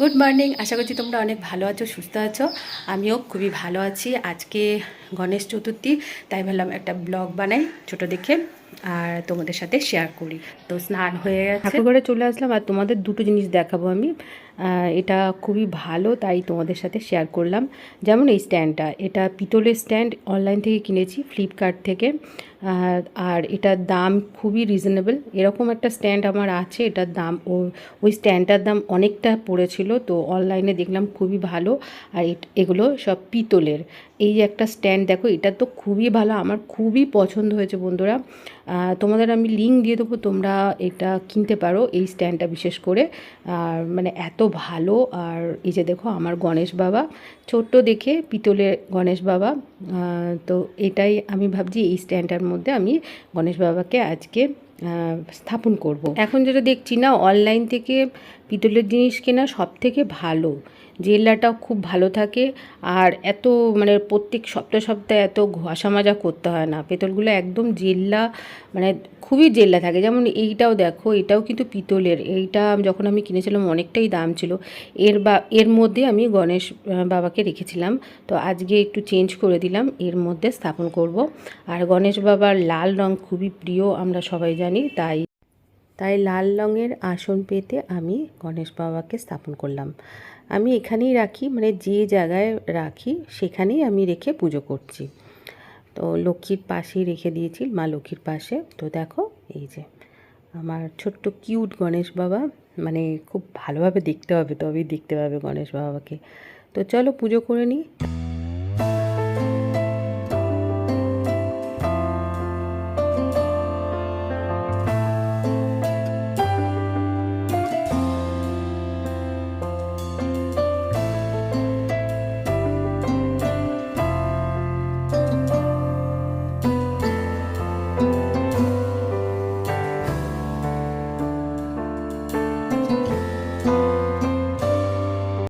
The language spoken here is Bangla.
গুড মর্নিং আশা করছি তোমরা অনেক ভালো আছো, সুস্থ আছো। আমিও খুবই ভালো আছি। আজকে গণেশ চতুর্থী, তাই ভাবলাম একটা ব্লগ বানাই, ছোট দেখে, আর তোমাদের সাথে শেয়ার করি। তো স্নান হয়ে গেছে। ঠাকুরঘরে চলে আসলাম, আর তোমাদের দুটো জিনিস দেখাবো আমি। এটা খুবই ভালো, তাই তোমাদের সাথে শেয়ার করলাম। যেমন এই স্ট্যান্ডটা এটা পিতলের স্ট্যান্ড অনলাইন থেকে কিনেছি ফ্লিপকার্ট থেকে। আর এটার দাম খুবই রিজনেবল এরকম একটা স্ট্যান্ড আমার আছে, এটার দাম ওই স্ট্যান্ডটার দাম অনেকটা পড়েছিল, তো অনলাইনে দেখলাম খুবই ভালো। আর এগুলো সব পিতলের। এই যে একটা স্ট্যান্ড দেখো, এটা তো খুবই ভালো, আমার খুবই পছন্দ হয়েছে বন্ধুরা। তোমাদের আমি লিঙ্ক দিয়ে দেবো, তোমরা এটা কিনতে পারো, এই স্ট্যান্ডটা বিশেষ করে। আর মানে এত ভালো আর এই যে দেখো, আমার গণেশ বাবা, ছোট্ট দেখে পিতলের গণেশ বাবা তো এটাই আমি ভাবছি এই স্ট্যান্ডটার মধ্যে আমি গণেশ বাবাকে আজকে স্থাপন করব। এখন যেটা দেখছি না অনলাইন থেকে পিতলের জিনিস কেনা সব থেকে ভালো। জেল্লাটাও খুব ভালো থাকে আর এত মানে প্রত্যেক সপ্তাহে সপ্তাহে এত ঘষা মাজা করতে হয় না। পেতলগুলো একদম জেল্লা মানে খুবই জেল্লা থাকে। যেমন এইটাও দেখো, এটাও কিন্তু পিতলের। এইটা যখন আমি কিনেছিলাম অনেকটাই দাম ছিল। এর বা, এর মধ্যে আমি গণেশ বাবাকে রেখেছিলাম। তো আজকে একটু চেঞ্জ করে দিলাম। এর মধ্যে স্থাপন করব। আর গণেশ বাবার লাল রং খুবই প্রিয়, আমরা সবাই জানি, তাই তাই লাল রঙের আসন পেতে আমি গণেশ বাবাকে স্থাপন করলাম। আমি এখানেই রাখি মানে যে জায়গায় রাখি, সেখানেই আমি রেখে পুজো করছি। তো লক্ষ্মীর পাশেই রেখে দিয়েছি, মা লক্ষ্মীর পাশে। তো দেখো, এই যে আমার ছোট্ট কিউট গণেশ বাবা মানে খুব ভালোভাবে দেখতে হবে, তবেই দেখতে পাবে গণেশ বাবাকে। তো চলো পুজো করে নিই।